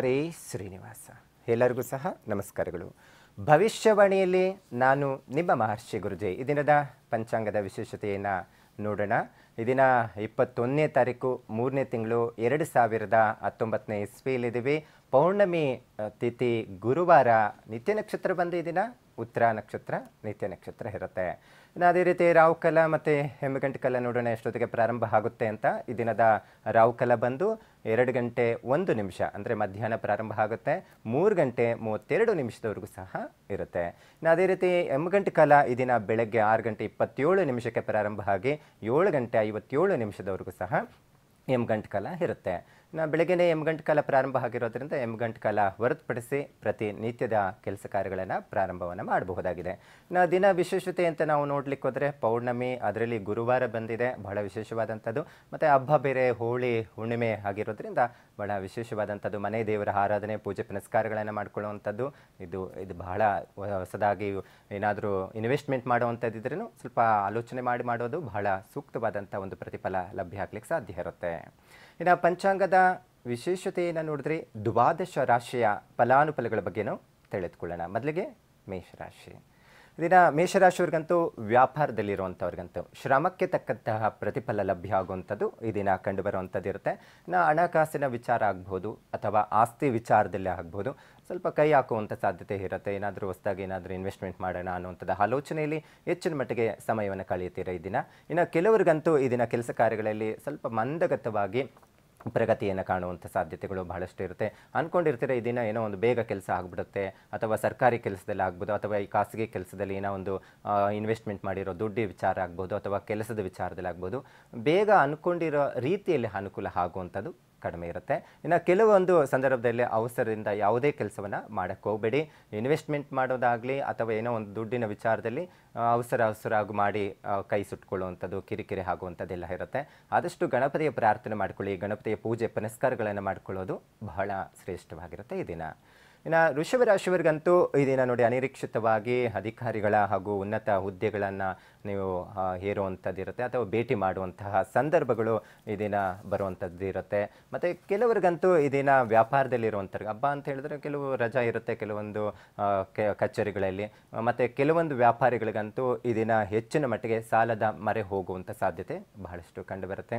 ಹರೇ ಶ್ರೀನಿವಾಸ. ಎಲ್ಲರಿಗೂ ಸಹ ನಮಸ್ಕಾರಗಳು. ಭವಿಷ್ಯವಾಣಿಯಲ್ಲಿ ನಾನು ನಿಮ್ಮ ಮಹರ್ಷಿ ಗುರುಜಿ. ಈ ದಿನದ ಪಂಚಾಂಗದ ವಿಶೇಷತೆಯನ್ನು ನೋಡೋಣ. ಈ ದಿನ ಇಪ್ಪತ್ತೊಂದನೇ ತಾರೀಕು, ಮೂರನೇ ತಿಂಗಳು ಎರಡು ಸಾವಿರದ ಹತ್ತೊಂಬತ್ತನೇ ಇಸ್ವಿಯಲ್ಲಿದ್ದೀವಿ. ಪೌರ್ಣಮಿ ತಿಥಿ ಗುರುವಾರ ನಿತ್ಯ ನಕ್ಷತ್ರ ಬಂದು ಈ ದಿನ ಉತ್ತರ ನಕ್ಷತ್ರ, ನಿತ್ಯ ನಕ್ಷತ್ರ ಇರುತ್ತೆ. ಇನ್ನು ಅದೇ ರೀತಿ ರಾವುಕಲ ಮತ್ತು ಹೆಮ್ಮಗಂಟೆ ಕಾಲ ನೋಡೋಣ ಎಷ್ಟೊತ್ತಿಗೆ ಪ್ರಾರಂಭ ಆಗುತ್ತೆ ಅಂತ ಈ ದಿನದ ರಾವುಕಲ ಬಂದು ಎರಡು ಗಂಟೆ ಒಂದು ನಿಮಿಷ, ಅಂದರೆ ಮಧ್ಯಾಹ್ನ ಪ್ರಾರಂಭ ಆಗುತ್ತೆ. ಮೂರು ಗಂಟೆ ಮೂವತ್ತೆರಡು ನಿಮಿಷದವರೆಗೂ ಸಹ ಇರುತ್ತೆ. ಇನ್ನು ಅದೇ ರೀತಿ ಹೆಮ್ಮಗಂಟಿಕಲ ಕಾಲ ಈ ದಿನ ಬೆಳಗ್ಗೆ ಆರು ಗಂಟೆ ಇಪ್ಪತ್ತೇಳು ನಿಮಿಷಕ್ಕೆ ಪ್ರಾರಂಭ ಆಗಿ ಏಳು ಗಂಟೆ ಐವತ್ತೇಳು ನಿಮಿಷದವರೆಗೂ ಸಹ ಹೆಮ್ಮಗಂಟಿಕಲ ಕಾಲ ಇರುತ್ತೆ. ನಾ ಬೆಳಗ್ಗೆನೇ ಎಮ್ಗಂಟು ಕಾಲ ಪ್ರಾರಂಭ ಆಗಿರೋದ್ರಿಂದ ಎಮ್ಗಂಟು ಕಾಲ ಹೊರತುಪಡಿಸಿ ಪ್ರತಿ ನಿತ್ಯದ ಕೆಲಸ ಕಾರ್ಯಗಳನ್ನು ಪ್ರಾರಂಭವನ್ನು ಮಾಡಬಹುದಾಗಿದೆ. ನಾ ದಿನ ವಿಶೇಷತೆ ಅಂತ ನಾವು ನೋಡ್ಲಿಕ್ಕೆ ಹೋದರೆ ಪೌರ್ಣಮಿ, ಅದರಲ್ಲಿ ಗುರುವಾರ ಬಂದಿದೆ, ಬಹಳ ವಿಶೇಷವಾದಂಥದ್ದು. ಮತ್ತು ಹಬ್ಬ ಬೇರೆ, ಹೋಳಿ, ಹುಣ್ಣಿಮೆ ಆಗಿರೋದ್ರಿಂದ ಬಹಳ ವಿಶೇಷವಾದಂಥದ್ದು. ಮನೆ ದೇವರ ಆರಾಧನೆ, ಪೂಜೆ ಪುನಸ್ಕಾರಗಳನ್ನು ಮಾಡ್ಕೊಳ್ಳುವಂಥದ್ದು. ಇದು ಇದು ಬಹಳ ಹೊಸದಾಗಿ ಏನಾದರೂ ಇನ್ವೆಸ್ಟ್ಮೆಂಟ್ ಮಾಡುವಂಥದ್ದಿದ್ರೂ ಸ್ವಲ್ಪ ಆಲೋಚನೆ ಮಾಡಿ ಮಾಡೋದು ಬಹಳ ಸೂಕ್ತವಾದಂಥ ಒಂದು ಪ್ರತಿಫಲ ಲಭ್ಯ ಆಗ್ಲಿಕ್ಕೆ ಸಾಧ್ಯ ಇರುತ್ತೆ. ಇನ್ನು ಪಂಚಾಂಗದ ವಿಶೇಷತೆಯನ್ನು ನೋಡಿದ್ರೆ ದ್ವಾದಶ ರಾಶಿಯ ಫಲಾನುಫಲಗಳ ಬಗ್ಗೆನೂ ತಿಳಿದುಕೊಳ್ಳೋಣ. ಮೊದಲಿಗೆ ಮೇಷರಾಶಿ. ದಿನ ಮೇಷರಾಶಿಯವ್ರಿಗಂತೂ, ವ್ಯಾಪಾರದಲ್ಲಿರುವಂಥವ್ರಿಗಂತೂ ಶ್ರಮಕ್ಕೆ ತಕ್ಕಂತಹ ಪ್ರತಿಫಲ ಲಭ್ಯ ಆಗುವಂಥದ್ದು ಈ ದಿನ ಕಂಡುಬರುವಂಥದ್ದು ಇರುತ್ತೆ. ಇನ್ನು ಹಣಕಾಸಿನ ವಿಚಾರ ಆಗ್ಬೋದು, ಅಥವಾ ಆಸ್ತಿ ವಿಚಾರದಲ್ಲೇ ಆಗ್ಬೋದು. ಸ್ವಲ್ಪ ಕೈ ಹಾಕುವಂಥ ಸಾಧ್ಯತೆ ಇರುತ್ತೆ. ಏನಾದರೂ ಹೊಸದಾಗಿ ಏನಾದರೂ ಇನ್ವೆಸ್ಟ್ಮೆಂಟ್ ಮಾಡೋಣ ಅನ್ನುವಂಥದ್ದು ಆಲೋಚನೆಯಲ್ಲಿ ಹೆಚ್ಚಿನ ಮಟ್ಟಿಗೆ ಸಮಯವನ್ನು ಕಳೆಯುತ್ತೀರ ಈ ದಿನ. ಇನ್ನು ಕೆಲವರಿಗಂತೂ ಈ ಕೆಲಸ ಕಾರ್ಯಗಳಲ್ಲಿ ಸ್ವಲ್ಪ ಮಂದಗತವಾಗಿ ಪ್ರಗತಿಯನ್ನು ಕಾಣುವಂಥ ಸಾಧ್ಯತೆಗಳು ಬಹಳಷ್ಟು ಇರುತ್ತೆ. ಅಂದ್ಕೊಂಡಿರ್ತೀರ ಈ ದಿನ ಏನೋ ಒಂದು ಬೇಗ ಕೆಲಸ ಆಗಿಬಿಡುತ್ತೆ, ಅಥವಾ ಸರ್ಕಾರಿ ಕೆಲಸದಲ್ಲಿ ಆಗ್ಬೋದು, ಅಥವಾ ಈ ಖಾಸಗಿ ಕೆಲಸದಲ್ಲಿ ಏನೋ ಒಂದು ಇನ್ವೆಸ್ಟ್ಮೆಂಟ್ ಮಾಡಿರೋ ದುಡ್ಡಿ ವಿಚಾರ ಆಗ್ಬೋದು, ಅಥವಾ ಕೆಲಸದ ವಿಚಾರದಲ್ಲಿ ಆಗ್ಬೋದು. ಬೇಗ ಅಂದ್ಕೊಂಡಿರೋ ರೀತಿಯಲ್ಲಿ ಅನುಕೂಲ ಆಗುವಂಥದ್ದು ಕಡಿಮೆ ಇರುತ್ತೆ. ಇನ್ನು ಕೆಲವೊಂದು ಸಂದರ್ಭದಲ್ಲಿ ಅವಸರದಿಂದ ಯಾವುದೇ ಕೆಲಸವನ್ನು ಮಾಡೋಕ್ಕೆ ಹೋಗಬೇಡಿ. ಇನ್ವೆಸ್ಟ್ಮೆಂಟ್ ಮಾಡೋದಾಗಲಿ ಅಥವಾ ಏನೋ ಒಂದು ದುಡ್ಡಿನ ವಿಚಾರದಲ್ಲಿ ಅವಸರ ಅವಸರ ಆಗಿ ಮಾಡಿ ಕೈ ಸುಟ್ಕೊಳ್ಳುವಂಥದ್ದು, ಕಿರಿಕಿರಿ ಆಗುವಂಥದ್ದೆಲ್ಲ ಇರುತ್ತೆ. ಆದಷ್ಟು ಗಣಪತಿಯ ಪ್ರಾರ್ಥನೆ ಮಾಡ್ಕೊಳ್ಳಿ. ಗಣಪತಿಯ ಪೂಜೆ ಪುನಸ್ಕಾರಗಳನ್ನು ಮಾಡ್ಕೊಳ್ಳೋದು ಬಹಳ ಶ್ರೇಷ್ಠವಾಗಿರುತ್ತೆ ಈ ದಿನ. ಇನ್ನು ವೃಷಭ ರಾಶಿಯವರಿಗಂತೂ ಈ ದಿನ ನೋಡಿ ಅನಿರೀಕ್ಷಿತವಾಗಿ ಅಧಿಕಾರಿಗಳ ಹಾಗೂ ಉನ್ನತ ಹುದ್ದೆಗಳನ್ನು ನೀವು ಹೇರುವಂಥದ್ದಿರುತ್ತೆ ಅಥವಾ ಭೇಟಿ ಮಾಡುವಂತಹ ಸಂದರ್ಭಗಳು ಈ ದಿನ ಬರುವಂಥದ್ದು ಇರುತ್ತೆ ಮತ್ತು ಕೆಲವರಿಗಂತೂ ಈ ದಿನ ವ್ಯಾಪಾರದಲ್ಲಿರುವಂಥ ಹಬ್ಬ ಅಂತ ಹೇಳಿದ್ರೆ ಕೆಲವು ರಜಾ ಇರುತ್ತೆ ಕೆಲವೊಂದು ಕಚೇರಿಗಳಲ್ಲಿ. ಮತ್ತು ಕೆಲವೊಂದು ವ್ಯಾಪಾರಿಗಳಿಗಂತೂ ಈ ದಿನ ಹೆಚ್ಚಿನ ಮಟ್ಟಿಗೆ ಸಾಲದ ಮರೆ ಹೋಗುವಂಥ ಸಾಧ್ಯತೆ ಬಹಳಷ್ಟು ಕಂಡುಬರುತ್ತೆ.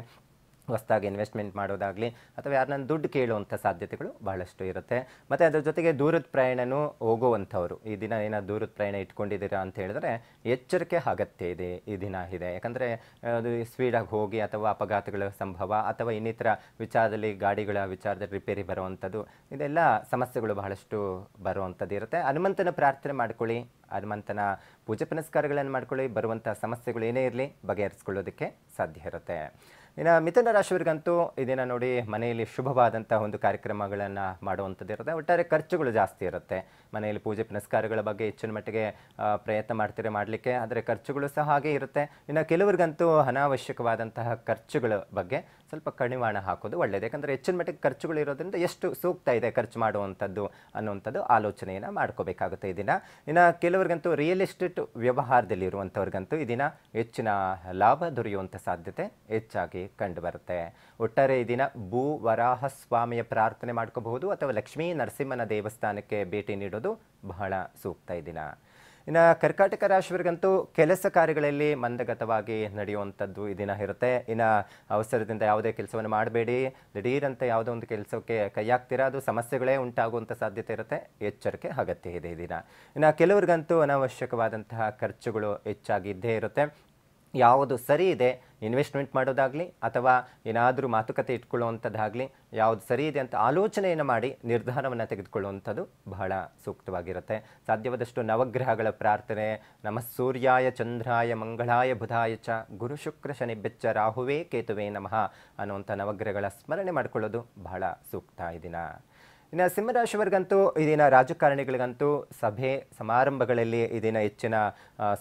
ಹೊಸದಾಗಿ ಇನ್ವೆಸ್ಟ್ಮೆಂಟ್ ಮಾಡೋದಾಗಲಿ ಅಥವಾ ಯಾರನ್ನ ದುಡ್ಡು ಕೇಳುವಂಥ ಸಾಧ್ಯತೆಗಳು ಬಹಳಷ್ಟು ಇರುತ್ತೆ. ಮತ್ತು ಅದ್ರ ಜೊತೆಗೆ ದೂರದ ಪ್ರಯಾಣನೂ ಹೋಗುವಂಥವ್ರು. ಈ ದಿನ ಏನೋ ದೂರದ ಪ್ರಯಾಣ ಇಟ್ಕೊಂಡಿದ್ದೀರಾ ಅಂತ ಹೇಳಿದ್ರೆ ಎಚ್ಚರಿಕೆ ಅಗತ್ಯ ಇದೆ ಈ ದಿನ ಇದೆ. ಯಾಕಂದರೆ, ಅದು ಸ್ಪೀಡಾಗಿ ಹೋಗಿ ಅಥವಾ ಅಪಘಾತಗಳ ಸಂಭವ ಅಥವಾ ಇನ್ನಿತರ ವಿಚಾರದಲ್ಲಿ ಗಾಡಿಗಳ ವಿಚಾರದಲ್ಲಿ ರಿಪೇರಿ ಬರುವಂಥದ್ದು, ಇದೆಲ್ಲ ಸಮಸ್ಯೆಗಳು ಬಹಳಷ್ಟು ಬರುವಂಥದ್ದು ಇರುತ್ತೆ. ಹನುಮಂತನ ಪ್ರಾರ್ಥನೆ ಮಾಡ್ಕೊಳ್ಳಿ. ಹನುಮಂತನ ಪೂಜೆ ಪುನಸ್ಕಾರಗಳನ್ನು ಮಾಡ್ಕೊಳ್ಳಿ. ಬರುವಂಥ ಸಮಸ್ಯೆಗಳು ಏನೇ ಇರಲಿ ಬಗೆಹರಿಸ್ಕೊಳ್ಳೋದಕ್ಕೆ ಸಾಧ್ಯ ಇರುತ್ತೆ. ಇನ್ನು ಮಿಥುನ ರಾಶಿಯವರಿಗಂತೂ ಈ ದಿನ ನೋಡಿ ಮನೆಯಲ್ಲಿ ಶುಭವಾದಂಥ ಒಂದು ಕಾರ್ಯಕ್ರಮಗಳನ್ನು ಮಾಡುವಂಥದ್ದು ಇರುತ್ತೆ. ಒಟ್ಟಾರೆ ಖರ್ಚುಗಳು ಜಾಸ್ತಿ ಇರುತ್ತೆ. ಮನೆಯಲ್ಲಿ ಪೂಜೆ ಪುನಸ್ಕಾರಗಳ ಬಗ್ಗೆ ಹೆಚ್ಚಿನ ಮಟ್ಟಿಗೆ ಪ್ರಯತ್ನ ಮಾಡ್ತೀರಿ, ಮಾಡಲಿಕ್ಕೆ, ಆದರೆ ಖರ್ಚುಗಳು ಸಹ ಹಾಗೆ ಇರುತ್ತೆ. ಇನ್ನು ಕೆಲವರಿಗಂತೂ ಅನಾವಶ್ಯಕವಾದಂತಹ ಖರ್ಚುಗಳ ಬಗ್ಗೆ ಸ್ವಲ್ಪ ಕಣಿವಾಣ ಹಾಕೋದು ಒಳ್ಳೆಯದು ಯಾಕಂದರೆ ಹೆಚ್ಚಿನ ಮಟ್ಟಿಗೆ ಖರ್ಚುಗಳು ಇರೋದ್ರಿಂದ ಎಷ್ಟು ಸೂಕ್ತ ಇದೆ ಖರ್ಚು ಮಾಡುವಂಥದ್ದು ಅನ್ನುವಂಥದ್ದು ಆಲೋಚನೆಯನ್ನು ಮಾಡ್ಕೋಬೇಕಾಗುತ್ತೆ ಇದನ್ನು ದಿನ. ಇನ್ನು ಕೆಲವರಿಗಂತೂ ರಿಯಲ್ ಎಸ್ಟೇಟ್ ವ್ಯವಹಾರದಲ್ಲಿ ಇರುವಂಥವ್ರಿಗಂತೂ ಈ ದಿನ ಹೆಚ್ಚಿನ ಲಾಭ ದೊರೆಯುವಂಥ ಸಾಧ್ಯತೆ ಹೆಚ್ಚಾಗಿ ಕಂಡುಬರುತ್ತೆ. ಒಟ್ಟಾರೆ ಈ ದಿನ ಭೂ ವರಾಹ ಸ್ವಾಮಿಯ ಪ್ರಾರ್ಥನೆ ಮಾಡ್ಕೋಬಹುದು ಅಥವಾ ಲಕ್ಷ್ಮೀ ನರಸಿಂಹನ ದೇವಸ್ಥಾನಕ್ಕೆ ಭೇಟಿ ನೀಡೋದು ಬಹಳ ಸೂಕ್ತ ದಿನ. ಇನ್ನು ಕರ್ಕಾಟಕ ರಾಶಿಯವರಿಗಂತೂ ಕೆಲಸ ಕಾರ್ಯಗಳಲ್ಲಿ ಮಂದಗತವಾಗಿ ನಡೆಯುವಂಥದ್ದು ಈ ದಿನ ಇರುತ್ತೆ. ಇನ್ನು ಅವಸರದಿಂದ ಯಾವುದೇ ಕೆಲಸವನ್ನು ಮಾಡಬೇಡಿ. ದಿಢೀರಂತ ಯಾವುದೋ ಒಂದು ಕೆಲಸಕ್ಕೆ ಕೈ ಹಾಕ್ತೀರಾ? ಅದು ಸಮಸ್ಯೆಗಳೇ ಉಂಟಾಗುವಂಥ ಸಾಧ್ಯತೆ ಇರುತ್ತೆ. ಎಚ್ಚರಿಕೆ, ಅಗತ್ಯ ಇದೆ ಈ ದಿನ. ಇನ್ನು ಕೆಲವರಿಗಂತೂ ಅನಾವಶ್ಯಕವಾದಂತಹ ಖರ್ಚುಗಳು ಹೆಚ್ಚಾಗಿದ್ದೇ ಇರುತ್ತೆ. ಯಾವುದು ಸರಿ ಇದೆ ಇನ್ವೆಸ್ಟ್ಮೆಂಟ್ ಮಾಡೋದಾಗಲಿ ಅಥವಾ ಏನಾದರೂ ಮಾತುಕತೆ ಇಟ್ಕೊಳ್ಳುವಂಥದ್ದಾಗಲಿ ಯಾವುದು ಸರಿ ಇದೆ ಅಂತ ಆಲೋಚನೆಯನ್ನು ಮಾಡಿ ನಿರ್ಧಾರವನ್ನು ತೆಗೆದುಕೊಳ್ಳುವಂಥದ್ದು ಬಹಳ ಸೂಕ್ತವಾಗಿರುತ್ತೆ. ಸಾಧ್ಯವಾದಷ್ಟು ನವಗ್ರಹಗಳ ಪ್ರಾರ್ಥನೆ ನಮ್ಮ ಸೂರ್ಯಾಯ ಚಂದ್ರಾಯ ಮಂಗಳಾಯ ಬುಧಾಯ ಚ, ಗುರು ಶುಕ್ರ ಶನಿ ಬೆಚ್ಚ ರಾಹುವೇ ಕೇತುವೆ ನಮಃ ಅನ್ನುವಂಥ ನವಗ್ರಹಗಳ ಸ್ಮರಣೆ ಮಾಡಿಕೊಳ್ಳೋದು ಬಹಳ ಸೂಕ್ತ ಈ ದಿನ ಇನ್ನು ಸಿಂಹರಾಶಿಯವರಿಗಂತೂ ಈ ದಿನ ರಾಜಕಾರಣಿಗಳಿಗಂತೂ ಸಭೆ, ಸಮಾರಂಭಗಳಲ್ಲಿ ಇದಿನ ಹೆಚ್ಚಿನ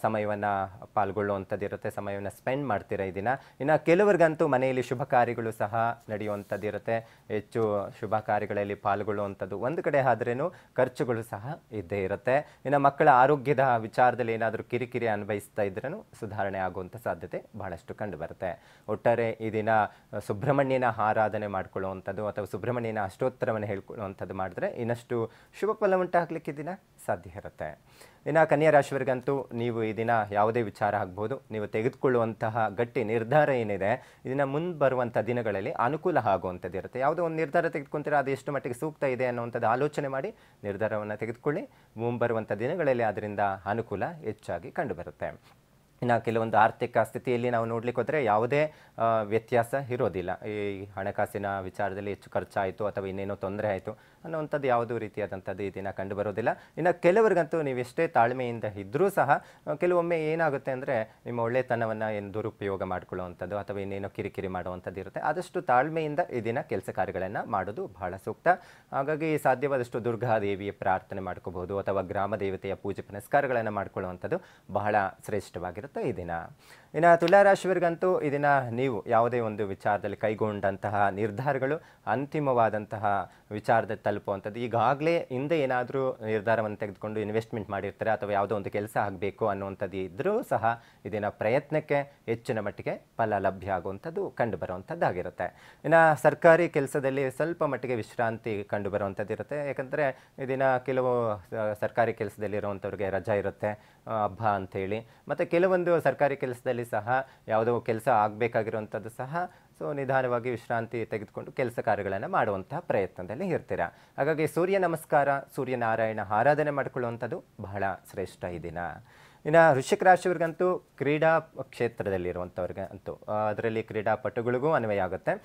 ಸಮಯವನ್ನು ಪಾಲ್ಗೊಳ್ಳುವಂಥದ್ದು ಇರುತ್ತೆ ಸಮಯವನ್ನು ಸ್ಪೆಂಡ್ ಮಾಡ್ತೀರಾ ಈ ದಿನ. ಇನ್ನು ಕೆಲವರಿಗಂತೂ ಮನೆಯಲ್ಲಿ ಶುಭ ಕಾರ್ಯಗಳು ಸಹ ನಡೆಯುವಂಥದ್ದು ಇರುತ್ತೆ ಹೆಚ್ಚು ಶುಭ ಕಾರ್ಯಗಳಲ್ಲಿ ಪಾಲ್ಗೊಳ್ಳುವಂಥದ್ದು. ಒಂದು ಕಡೆ ಆದ್ರೇನು ಖರ್ಚುಗಳು ಸಹ ಇದ್ದೇ ಇರುತ್ತೆ. ಇನ್ನು ಮಕ್ಕಳ ಆರೋಗ್ಯದ ವಿಚಾರದಲ್ಲಿ ಏನಾದರೂ ಕಿರಿಕಿರಿ ಅನ್ವಯಿಸ್ತಾ ಇದ್ರೂ ಸುಧಾರಣೆ ಆಗುವಂಥ ಸಾಧ್ಯತೆ ಬಹಳಷ್ಟು ಕಂಡುಬರುತ್ತೆ. ಒಟ್ಟಾರೆ ಈ ದಿನ ಸುಬ್ರಹ್ಮಣ್ಯನ ಆರಾಧನೆ ಮಾಡ್ಕೊಳ್ಳುವಂಥದ್ದು ಅಥವಾ ಸುಬ್ರಹ್ಮಣ್ಯನ ಅಷ್ಟೋತ್ತರವನ್ನು ಹೇಳ್ಕೊಳ್ಳುವಂಥದ್ದು ಮಾಡ್ಕೊಳ್ಳುವಂಥದ್ದು ಮಾಡಿದ್ರೆ ಇನ್ನಷ್ಟು ಶುಭ ಫಲ ಉಂಟಾಗಲಿಕ್ಕೆ ದಿನ ಸಾಧ್ಯ ಇರುತ್ತೆ. ಇನ್ನು ಕನ್ಯಾ ರಾಶಿಯವರಿಗಂತೂ ನೀವು ಈ ದಿನ ಯಾವುದೇ ವಿಚಾರ ಆಗ್ಬೋದು. ನೀವು ತೆಗೆದುಕೊಳ್ಳುವಂತಹ ಗಟ್ಟಿ ನಿರ್ಧಾರ ಏನಿದೆ ಇದನ್ನು ಮುಂದೆ ಬರುವಂಥ ದಿನಗಳಲ್ಲಿ ಅನುಕೂಲ ಆಗುವಂಥದ್ದು ಇರುತ್ತೆ. ಯಾವುದೋ ಒಂದು ನಿರ್ಧಾರ ತೆಗೆದುಕೊಂತೀರ, ಅದು ಎಷ್ಟು ಮಟ್ಟಿಗೆ ಸೂಕ್ತ ಇದೆ ಅನ್ನುವಂಥದ್ದು ಆಲೋಚನೆ ಮಾಡಿ ನಿರ್ಧಾರವನ್ನು ತೆಗೆದುಕೊಳ್ಳಿ. ಮುಂಬರುವಂಥ ದಿನಗಳಲ್ಲಿ ಅದರಿಂದ ಅನುಕೂಲ ಹೆಚ್ಚಾಗಿ ಕಂಡುಬರುತ್ತೆ. ಇನ್ನು ಕೆಲವೊಂದು ಆರ್ಥಿಕ ಸ್ಥಿತಿಯಲ್ಲಿ ನಾವು ನೋಡ್ಲಿಕ್ಕೆ ಹೋದರೆ ಯಾವುದೇ ವ್ಯತ್ಯಾಸ ಇರೋದಿಲ್ಲ. ಈ ಹಣಕಾಸಿನ ವಿಚಾರದಲ್ಲಿ ಹೆಚ್ಚು ಖರ್ಚಾಯಿತು ಅಥವಾ ಇನ್ನೇನೋ ತೊಂದರೆ ಆಯಿತು ಅನ್ನೋವಂಥದ್ದು ಯಾವುದೂ ರೀತಿಯಾದಂಥದ್ದು ಈ ದಿನ ಕಂಡು ಬರೋದಿಲ್ಲ. ಇನ್ನು ಕೆಲವರಿಗಂತೂ ನೀವು ಎಷ್ಟೇ ತಾಳ್ಮೆಯಿಂದ ಇದ್ದರೂ ಸಹ ಕೆಲವೊಮ್ಮೆ ಏನಾಗುತ್ತೆ ಅಂದರೆ ನಿಮ್ಮ ಒಳ್ಳೆತನವನ್ನು ಏನು ದುರುಪಯೋಗ ಮಾಡ್ಕೊಳ್ಳುವಂಥದ್ದು ಅಥವಾ ಇನ್ನೇನೋ ಕಿರಿಕಿರಿ ಮಾಡುವಂಥದ್ದು ಇರುತ್ತೆ. ಆದಷ್ಟು ತಾಳ್ಮೆಯಿಂದ ಈ ದಿನ ಕೆಲಸ ಕಾರ್ಯಗಳನ್ನು ಮಾಡೋದು ಬಹಳ ಸೂಕ್ತ. ಹಾಗಾಗಿ ಸಾಧ್ಯವಾದಷ್ಟು ದುರ್ಗಾದೇವಿಯ ಪ್ರಾರ್ಥನೆ ಮಾಡ್ಕೋಬಹುದು ಅಥವಾ ಗ್ರಾಮ ದೇವತೆಯ ಪೂಜೆ ಪುನಸ್ಕಾರಗಳನ್ನು ಮಾಡ್ಕೊಳ್ಳುವಂಥದ್ದು ಬಹಳ ಶ್ರೇಷ್ಠವಾಗಿರುತ್ತೆ. ಈ ದಿನ. ಇನ್ನು ತುಲಾರಾಶಿಯವರಿಗಂತೂ ಇದನ್ನು ದಿನ ನೀವು ಯಾವುದೇ ಒಂದು ವಿಚಾರದಲ್ಲಿ ಕೈಗೊಂಡಂತಹ ನಿರ್ಧಾರಗಳು ಅಂತಿಮವಾದಂತಹ ವಿಚಾರದಲ್ಲಿ ತಲುಪುವಂಥದ್ದು. ಈಗಾಗಲೇ ಹಿಂದೆ ಏನಾದರೂ ನಿರ್ಧಾರವನ್ನು ತೆಗೆದುಕೊಂಡು ಇನ್ವೆಸ್ಟ್ಮೆಂಟ್ ಮಾಡಿರ್ತಾರೆ ಅಥವಾ ಯಾವುದೋ ಒಂದು ಕೆಲಸ ಆಗಬೇಕು ಅನ್ನುವಂಥದ್ದು ಇದ್ದರೂ ಸಹ ಇದೇನ ಪ್ರಯತ್ನಕ್ಕೆ ಹೆಚ್ಚಿನ ಮಟ್ಟಿಗೆ ಫಲ ಲಭ್ಯ ಆಗುವಂಥದ್ದು ಕಂಡು ಬರುವಂಥದ್ದಾಗಿರುತ್ತೆ ಇನ್ನು ಸರ್ಕಾರಿ ಕೆಲಸದಲ್ಲಿ ಸ್ವಲ್ಪ ಮಟ್ಟಿಗೆ ವಿಶ್ರಾಂತಿ ಕಂಡು ಬರುವಂಥದ್ದು ಇರುತ್ತೆ. ಯಾಕಂದರೆ ಇದನ್ನು ಕೆಲವು ಸರ್ಕಾರಿ ಕೆಲಸದಲ್ಲಿ ಇರುವಂಥವ್ರಿಗೆ ರಜಾ ಇರುತ್ತೆ ಹಬ್ಬ ಅಂಥೇಳಿ. ಮತ್ತು ಕೆಲವೊಂದು ಸರ್ಕಾರಿ ಕೆಲಸದಲ್ಲಿ ಸಹ ಯಾವುದೋ ಕೆಲಸ ಆಗಬೇಕಾಗಿರುವಂಥದ್ದು ಸಹ ಸೊ ನಿಧಾನವಾಗಿ ವಿಶ್ರಾಂತಿ ತೆಗೆದುಕೊಂಡು ಕೆಲಸ ಕಾರ್ಯಗಳನ್ನು ಮಾಡುವಂತಹ ಪ್ರಯತ್ನದಲ್ಲಿ ಇರ್ತೀರ? ಹಾಗಾಗಿ ಸೂರ್ಯ ನಮಸ್ಕಾರ ಸೂರ್ಯನಾರಾಯಣ ಆರಾಧನೆ ಮಾಡಿಕೊಳ್ಳುವಂಥದ್ದು ಬಹಳ ಶ್ರೇಷ್ಠ ಈ ದಿನ. ಇನ್ನು ವೃಶ್ಚಿಕ ರಾಶಿಯವ್ರಿಗಂತೂ ಕ್ರೀಡಾ ಕ್ಷೇತ್ರದಲ್ಲಿರುವಂಥವ್ರಿಗೆ ಅಂತೂ ಅದರಲ್ಲಿ ಕ್ರೀಡಾಪಟುಗಳಿಗೂ ಅನ್ವಯ ಆಗುತ್ತೆ.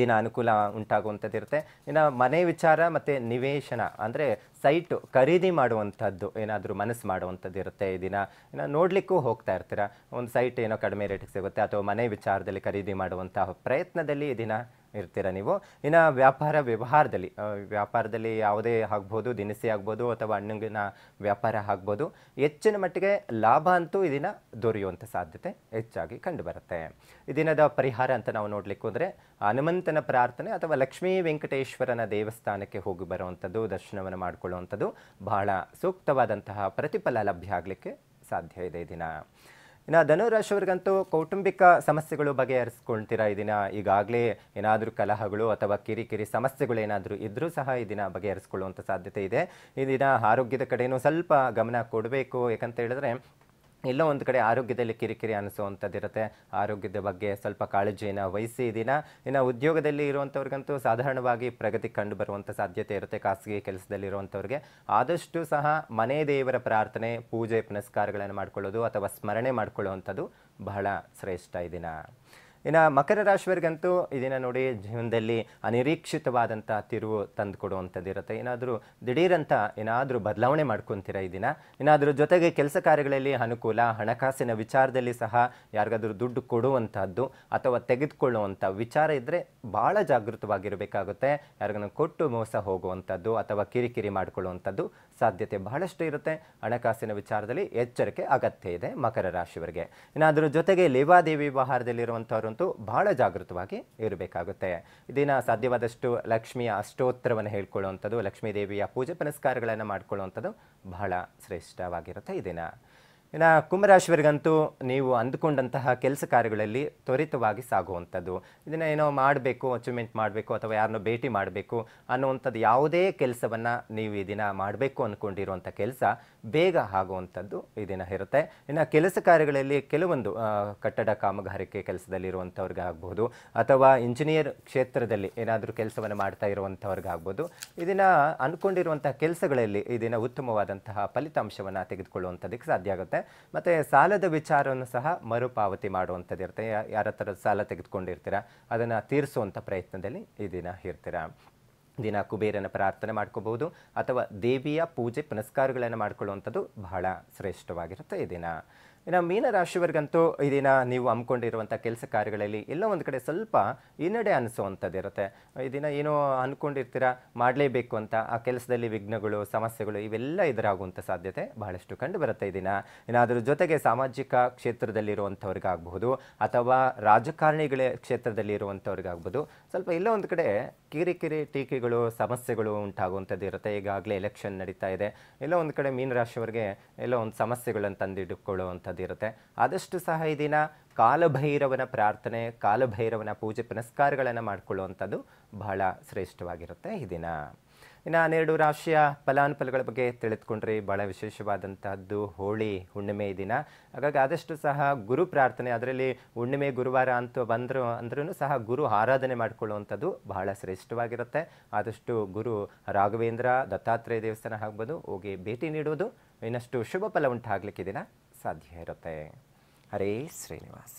ದಿನ ಅನುಕೂಲ ಉಂಟಾಗುವಂಥದ್ದಿರುತ್ತೆ. ಇನ್ನು ಮನೆ ವಿಚಾರ ಮತ್ತು ನಿವೇಶನ, ಅಂದರೆ ಸೈಟು ಖರೀದಿ ಮಾಡುವಂಥದ್ದು ಏನಾದರೂ ಮನಸ್ಸು ಮಾಡುವಂಥದ್ದು ಇರುತ್ತೆ ಈ ದಿನ. ಇನ್ನು ನೋಡಲಿಕ್ಕೂ ಹೋಗ್ತಾ ಇರ್ತೀರ. ಒಂದು ಸೈಟ್ ಏನೋ ಕಡಿಮೆ ರೇಟಿಗೆ ಸಿಗುತ್ತೆ, ಅಥವಾ ಮನೆ ವಿಚಾರದಲ್ಲಿ ಖರೀದಿ ಮಾಡುವಂತಹ ಪ್ರಯತ್ನದಲ್ಲಿ ಈ ದಿನ ಇರ್ತೀರ ನೀವು? ಇನ್ನು ವ್ಯಾಪಾರ ವ್ಯವಹಾರದಲ್ಲಿ ವ್ಯಾಪಾರದಲ್ಲಿ ಯಾವುದೇ ಆಗ್ಬೋದು, ದಿನಸಿ ಆಗ್ಬೋದು ಅಥವಾ ಹಣ್ಣಿನ ವ್ಯಾಪಾರ ಆಗ್ಬೋದು, ಹೆಚ್ಚಿನ ಮಟ್ಟಿಗೆ ಲಾಭ ಅಂತೂ ಇದನ್ನ ದಿನ ದೊರೆಯುವಂಥ ಸಾಧ್ಯತೆ ಹೆಚ್ಚಾಗಿ ಕಂಡುಬರುತ್ತೆ. ಇದಿನದ ದಿನದ ಪರಿಹಾರ ಅಂತ ನಾವು ನೋಡ್ಲಿಕ್ಕೆ ಹೋದರೆ, ಹನುಮಂತನ ಪ್ರಾರ್ಥನೆ ಅಥವಾ ಲಕ್ಷ್ಮೀ ವೆಂಕಟೇಶ್ವರನ ದೇವಸ್ಥಾನಕ್ಕೆ ಹೋಗಿ ಬರುವಂಥದ್ದು, ದರ್ಶನವನ್ನು ಮಾಡಿಕೊಳ್ಳುವಂಥದ್ದು ಬಹಳ ಸೂಕ್ತವಾದಂತಹ ಪ್ರತಿಫಲ ಲಭ್ಯ ಆಗಲಿಕ್ಕೆ ಸಾಧ್ಯ ಇದೆ ದಿನ. ಇನ್ನು ಧನುರಾಶಿಯವರಿಗಂತೂ ಕೌಟುಂಬಿಕ ಸಮಸ್ಯೆಗಳು ಬಗೆಹರಿಸ್ಕೊಳ್ತೀರಾ ಈ ದಿನ? ಈಗಾಗಲೇ ಏನಾದರೂ ಕಲಹಗಳು ಅಥವಾ ಕಿರಿಕಿರಿ ಸಮಸ್ಯೆಗಳು ಏನಾದರೂ ಇದ್ದರೂ ಸಹ ಈ ದಿನ ಬಗೆಹರಿಸ್ಕೊಳ್ಳುವಂಥ ಸಾಧ್ಯತೆ ಇದೆ. ಈ ದಿನ ಆರೋಗ್ಯದ ಕಡೆಯೂ ಸ್ವಲ್ಪ ಗಮನ ಕೊಡಬೇಕು. ಯಾಕಂತ ಹೇಳಿದ್ರೆ ಎಲ್ಲೋ ಒಂದು ಕಡೆ ಆರೋಗ್ಯದಲ್ಲಿ ಕಿರಿಕಿರಿ ಅನಿಸುವಂಥದ್ದಿರುತ್ತೆ ಆರೋಗ್ಯದ ಬಗ್ಗೆ ಸ್ವಲ್ಪ ಕಾಳಜಿನ ವಹಿಸಿ ದಿನ. ಇನ್ನು ಉದ್ಯೋಗದಲ್ಲಿ ಇರುವಂಥವ್ರಿಗಂತೂ ಸಾಧಾರಣವಾಗಿ ಪ್ರಗತಿ ಕಂಡು ಬರುವಂಥ ಸಾಧ್ಯತೆ ಇರುತ್ತೆ ಖಾಸಗಿ ಕೆಲಸದಲ್ಲಿ ಇರುವಂಥವ್ರಿಗೆ ಆದಷ್ಟು ಸಹ ಮನೆ ದೇವರ ಪ್ರಾರ್ಥನೆ, ಪೂಜೆ ಪುನಸ್ಕಾರಗಳನ್ನು ಮಾಡ್ಕೊಳ್ಳೋದು ಅಥವಾ ಸ್ಮರಣೆ ಮಾಡ್ಕೊಳ್ಳುವಂಥದ್ದು ಬಹಳ ಶ್ರೇಷ್ಠ ಈ ದಿನ. ಇನ್ನು ಮಕರ ರಾಶಿಯವರಿಗಂತೂ ಇದನ್ನು ನೋಡಿ ಜೀವನದಲ್ಲಿ ಅನಿರೀಕ್ಷಿತವಾದಂಥ ತಿರುವು ತಂದು ಕೊಡುವಂಥದ್ದು ಇರುತ್ತೆ ಏನಾದರೂ ದಿಢೀರಂತ ಏನಾದರೂ ಬದಲಾವಣೆ ಮಾಡ್ಕೊತೀರಾ ಈ ದಿನ? ಏನಾದರೂ ಜೊತೆಗೆ ಕೆಲಸ ಕಾರ್ಯಗಳಲ್ಲಿ ಅನುಕೂಲ, ಹಣಕಾಸಿನ ವಿಚಾರದಲ್ಲಿ ಸಹ ಯಾರಿಗಾದರೂ ದುಡ್ಡು ಕೊಡುವಂಥದ್ದು ಅಥವಾ ತೆಗೆದುಕೊಳ್ಳುವಂಥ ವಿಚಾರ ಇದ್ದರೆ ಭಾಳ ಜಾಗೃತವಾಗಿರಬೇಕಾಗುತ್ತೆ. ಯಾರಿಗನ್ನು ಕೊಟ್ಟು ಮೋಸ ಹೋಗುವಂಥದ್ದು ಅಥವಾ ಕಿರಿಕಿರಿ ಮಾಡಿಕೊಳ್ಳುವಂಥದ್ದು ಸಾಧ್ಯತೆ ಬಹಳಷ್ಟು ಇರುತ್ತೆ. ಹಣಕಾಸಿನ ವಿಚಾರದಲ್ಲಿ ಎಚ್ಚರಿಕೆ ಅಗತ್ಯ ಇದೆ ಮಕರ ರಾಶಿಯವರಿಗೆ. ಏನಾದರೂ ಜೊತೆಗೆ ಲೇವಾದೇವಿ ವ್ಯವಹಾರದಲ್ಲಿರುವಂಥವ್ರಂತೂ ಬಹಳ ಜಾಗೃತವಾಗಿ ಇರಬೇಕಾಗುತ್ತೆ. ದಿನ ಸಾಧ್ಯವಾದಷ್ಟು ಲಕ್ಷ್ಮಿಯ ಅಷ್ಟೋತ್ತರವನ್ನು ಹೇಳ್ಕೊಳ್ಳುವಂಥದ್ದು, ಲಕ್ಷ್ಮೀ ದೇವಿಯ ಪೂಜೆ ಪುನಸ್ಕಾರಗಳನ್ನು ಮಾಡ್ಕೊಳ್ಳುವಂಥದ್ದು ಬಹಳ ಶ್ರೇಷ್ಠವಾಗಿರುತ್ತೆ ಈ ದಿನ. ಇನ್ನು ಕುಂಭರಾಶಿಯವರಿಗಂತೂ ನೀವು ಅಂದುಕೊಂಡಂತಹ ಕೆಲಸ ಕಾರ್ಯಗಳಲ್ಲಿ ತ್ವರಿತವಾಗಿ ಸಾಗುವಂಥದ್ದು. ಇದನ್ನು ಏನೋ ಮಾಡಬೇಕು, ಅಚೀವ್ಮೆಂಟ್ ಮಾಡಬೇಕು ಅಥವಾ ಯಾರನ್ನೋ ಭೇಟಿ ಮಾಡಬೇಕು ಅನ್ನುವಂಥದ್ದು ಯಾವುದೇ ಕೆಲಸವನ್ನು ನೀವು ಈ ದಿನ ಮಾಡಬೇಕು ಅಂದ್ಕೊಂಡಿರುವಂಥ ಕೆಲಸ ಬೇಗ ಆಗುವಂಥದ್ದು ಇದನ್ನು ದಿನ ಇರುತ್ತೆ. ಇನ್ನು ಕೆಲಸ ಕಾರ್ಯಗಳಲ್ಲಿ ಕೆಲವೊಂದು ಕಟ್ಟಡ ಕಾಮಗಾರಿಕೆ ಕೆಲಸದಲ್ಲಿರುವಂಥವ್ರಿಗೆ ಆಗ್ಬೋದು. ಅಥವಾ ಇಂಜಿನಿಯರ್ ಕ್ಷೇತ್ರದಲ್ಲಿ ಏನಾದರೂ ಕೆಲಸವನ್ನು ಮಾಡ್ತಾ ಇರುವಂಥವ್ರಿಗಾಗ್ಬೋದು ಇದನ್ನು ಅಂದ್ಕೊಂಡಿರುವಂಥ ಕೆಲಸಗಳಲ್ಲಿ ಇದನ್ನು ದಿನ ಉತ್ತಮವಾದಂತಹ ಫಲಿತಾಂಶವನ್ನು ತೆಗೆದುಕೊಳ್ಳುವಂಥದ್ದಕ್ಕೆ ಸಾಧ್ಯ ಆಗುತ್ತೆ. ಮತ್ತು ಸಾಲದ ವಿಚಾರವನ್ನು ಸಹ ಮರುಪಾವತಿ ಮಾಡುವಂಥದ್ದು ಇರುತ್ತೆ. ಯಾರ ಹತ್ರ ಸಾಲ ತೆಗೆದುಕೊಂಡಿರ್ತೀರ, ಅದನ್ನು ತೀರಿಸುವಂಥ ಪ್ರಯತ್ನದಲ್ಲಿ ಈ ದಿನ ಇರ್ತೀರಾ. ದಿನ ಕುಬೇರನ ಪ್ರಾರ್ಥನೆ ಮಾಡ್ಕೋಬಹುದು ಅಥವಾ ದೇವಿಯ ಪೂಜೆ ಪುನಸ್ಕಾರಗಳನ್ನು ಮಾಡ್ಕೊಳ್ಳುವಂಥದ್ದು ಬಹಳ ಶ್ರೇಷ್ಠವಾಗಿರುತ್ತೆ ಈ ದಿನ. ಇನ್ನು ಮೀನರಾಶಿಯವರಿಗಂತೂ ಈ ದಿನ ನೀವು ಹಮ್ಮಿಕೊಂಡಿರುವಂಥ ಕೆಲಸ ಕಾರ್ಯಗಳಲ್ಲಿ ಎಲ್ಲ ಒಂದು ಕಡೆ ಸ್ವಲ್ಪ ಹಿನ್ನಡೆ ಅನಿಸುವಂಥದ್ದು ಇರುತ್ತೆ ಈ ದಿನ ಏನೋ ಅಂದ್ಕೊಂಡಿರ್ತೀರಾ ಮಾಡಲೇಬೇಕು ಅಂತ ಆ ಕೆಲಸದಲ್ಲಿ ವಿಘ್ನಗಳು, ಸಮಸ್ಯೆಗಳು ಇವೆಲ್ಲ ಎದುರಾಗುವಂಥ ಸಾಧ್ಯತೆ ಬಹಳಷ್ಟು ಕಂಡು ಬರುತ್ತೆ ಇದನ್ನು ದಿನ. ಇನ್ನು ಜೊತೆಗೆ ಸಾಮಾಜಿಕ ಕ್ಷೇತ್ರದಲ್ಲಿರುವಂಥವ್ರಿಗಾಗಬಹುದು ಅಥವಾ ರಾಜಕಾರಣಿಗಳ ಕ್ಷೇತ್ರದಲ್ಲಿ ಇರುವಂಥವ್ರಿಗಾಗ್ಬೋದು ಸ್ವಲ್ಪ ಎಲ್ಲೋ ಒಂದು ಕಡೆ ಕಿರಿಕಿರಿ ಟೀಕೆಗಳು, ಸಮಸ್ಯೆಗಳು ಉಂಟಾಗುವಂಥದ್ದು ಇರುತ್ತೆ. ಈಗಾಗಲೇ ಎಲೆಕ್ಷನ್ ನಡೀತಾ ಇದೆ. ಎಲ್ಲೋ ಒಂದು ಕಡೆ ಮೀನರಾಶಿಯವರಿಗೆ ಎಲ್ಲೋ ಒಂದು ಸಮಸ್ಯೆಗಳನ್ನು ತಂದಿಟ್ಟುಕೊಳ್ಳುವಂಥದ್ದು ಇರುತ್ತೆ ಆದಷ್ಟು ಸಹ ಈ ದಿನ ಕಾಲಭೈರವನ ಪ್ರಾರ್ಥನೆ, ಕಾಲಭೈರವನ ಪೂಜೆ ಪುನಸ್ಕಾರಗಳನ್ನು ಮಾಡಿಕೊಳ್ಳುವಂಥದ್ದು ಬಹಳ ಶ್ರೇಷ್ಠವಾಗಿರುತ್ತೆ ಈ ದಿನ. ಇನ್ನು ಹನ್ನೆರಡು ರಾಶಿಯ ಫಲಾನುಫಲಗಳ ಬಗ್ಗೆ ತಿಳಿದುಕೊಂಡ್ರೆ ಭಾಳ ವಿಶೇಷವಾದಂತಹದ್ದು ಹೋಳಿ, ಹುಣ್ಣಿಮೆ ದಿನ. ಹಾಗಾಗಿ ಆದಷ್ಟು ಸಹ ಗುರು ಪ್ರಾರ್ಥನೆ, ಅದರಲ್ಲಿ ಹುಣ್ಣಿಮೆ, ಗುರುವಾರ ಅಂತ ಬಂದರು ಅಂದ್ರೂ ಸಹ ಗುರು ಆರಾಧನೆ ಮಾಡಿಕೊಳ್ಳುವಂಥದ್ದು ಬಹಳ ಶ್ರೇಷ್ಠವಾಗಿರುತ್ತೆ. ಆದಷ್ಟು ಗುರು ರಾಘವೇಂದ್ರ, ದತ್ತಾತ್ರೇಯ ದೇವಸ್ಥಾನ ಆಗ್ಬೋದು, ಹೋಗಿ ಭೇಟಿ ನೀಡುವುದು ಇನ್ನಷ್ಟು ಶುಭ ಫಲ ಉಂಟಾಗಲಿಕ್ಕೆ ದಿನ. ಸಾಧ್ಯ ಇರುತ್ತೆ ಹರೇ ಶ್ರೀನಿವಾಸ